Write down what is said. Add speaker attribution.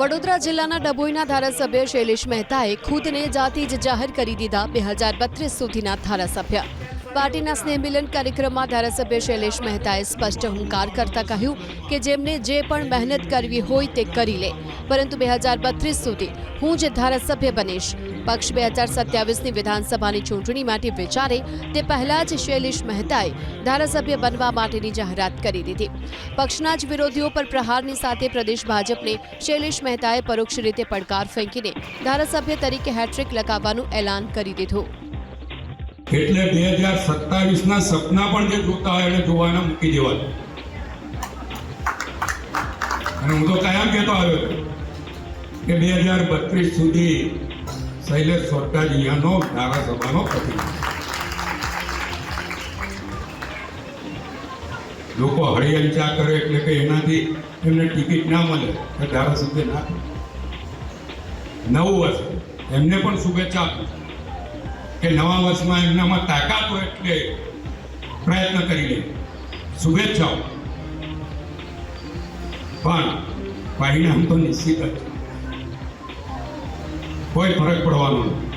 Speaker 1: વડોદરા જિલ્લાના ડભોઈના ધારાસભ્ય શૈલેષ મહેતાએ ખુદને જાતિ જ જાહેર કરી દીધા બે હજાર બત્રીસ સુધીના ધારાસભ્ય. પાર્ટીના સ્નેહ મિલન કાર્યક્રમમાં ધારાસભ્ય શૈલેષ મહેતાએ સ્પષ્ટ હુંકાર કરતા કહ્યું કે જેમને જે પણ મહેનત કરવી હોય તે કરી લે. પરંતુ બે હજાર બત્રીસ સુધી હું જે ધારાસભ્ય બનીશ. પક્ષ બે હજાર સત્યાવીસની વિધાનસભાની ચૂંટણી માટે વિચારે તે પહેલા જ શૈલેષ મહેતાએ ધારાસભ્ય બનવા માટેની જાહેરાત કરી દીધી. પક્ષના જ વિરોધીઓ પર પ્રહારની સાથે પ્રદેશ ભાજપને શૈલેષ મહેતાએ પરોક્ષ રીતે પડકાર ફેંકીને ધારાસભ્ય તરીકે હેટ્રિક લગાવવાનું એલાન કરી દીધું.
Speaker 2: એટલે બે હજાર સત્તાવીસના સપના પણ જે જોતા હોય એને જોવાના મૂકી દેવા અને હું તો કાયમ કહેતો આવ્યો કે બે હજાર બત્રીસ સુધી શૈલેષ સોરકાજીયાનો ધારાસભાનો પ્રતિનિધિ. લોકો હળિયંચા કરે એટલે કે એનાથી એમને ટિકિટ ના મળે કે ધારાસભ્ય ના નવું વર્ષ, એમને પણ શુભેચ્છા આપું કે નવા વર્ષમાં એમનામાં તાકાત હોય એટલે પ્રયત્ન કરી લે. શુભેચ્છાઓ. પણ પરિણામ તો નિશ્ચિત જ. કોઈ ફરક પડવાનો નથી.